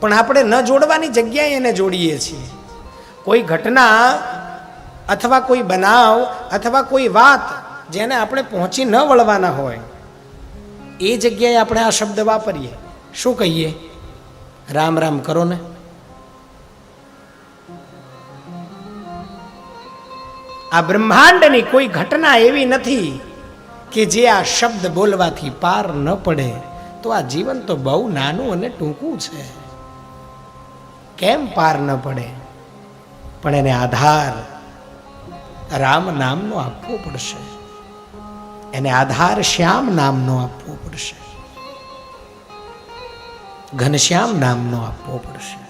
પણ આપણે ન જોડવાની જગ્યાએ એને જોડીએ છીએ. કોઈ ઘટના અથવા કોઈ બનાવ અથવા કોઈ વાત જેને આપણે પહોંચી ન વળવાના હોય, એ જગ્યાએ આપણે આ શબ્દ વાપરીએ. શું કહીએ? રામ રામ કરો ને. આ બ્રહ્માંડની કોઈ ઘટના એવી નથી કે જે આ શબ્દ બોલવાથી પાર ન પડે. તો આ જીવન તો બહુ નાનું અને ટૂંકું છે. કેમ પાર ન પડે? પણ એને આધાર રામ નામનો આપવો પડશે. એને આધાર શ્યામ નામનો આપવો પડશે. ઘનશ્યામ નામનો આપવો પડશે.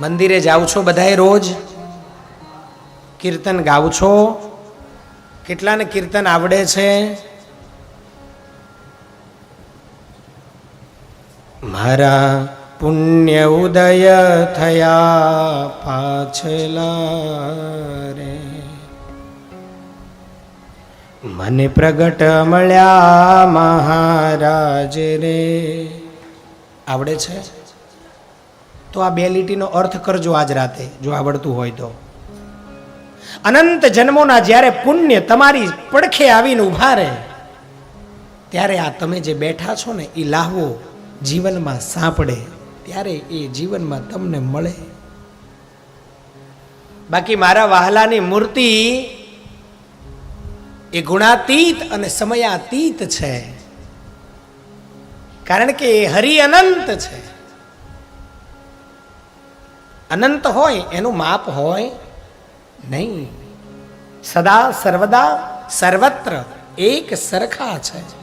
મંદિરે જાઓ છો બધાએ રોજ? કીર્તન ગાવ છો? કેટલાને કીર્તન આવડે છે? મારા પુણ્ય ઉદય થયા પાછલા રે. મને પ્રગટ મળ્યા મહારાજ રે. આવડે છે? તો આ બે લીટીનો અર્થ કરજો આજ રાતે, જો આવડતું હોય તો. અનંત જન્મોના જ્યારે પુણ્ય તમારી પડખે આવીને ઊભા રહે, ત્યારે આ તમે જે બેઠા છો ને એ લાહવો. જીવનમાં સાંપડે, ત્યારે એ જીવનમાં તમને મળે. બાકી મારા વહાલાની મૂર્તિ એ ગુણાતીત અને સમયાતીત છે. કારણ કે એ હરિ અનંત છે. અનંત હોય, એનું માપ હોય નહીં. સદા, સર્વદા, સર્વત્ર એક સરખા છે.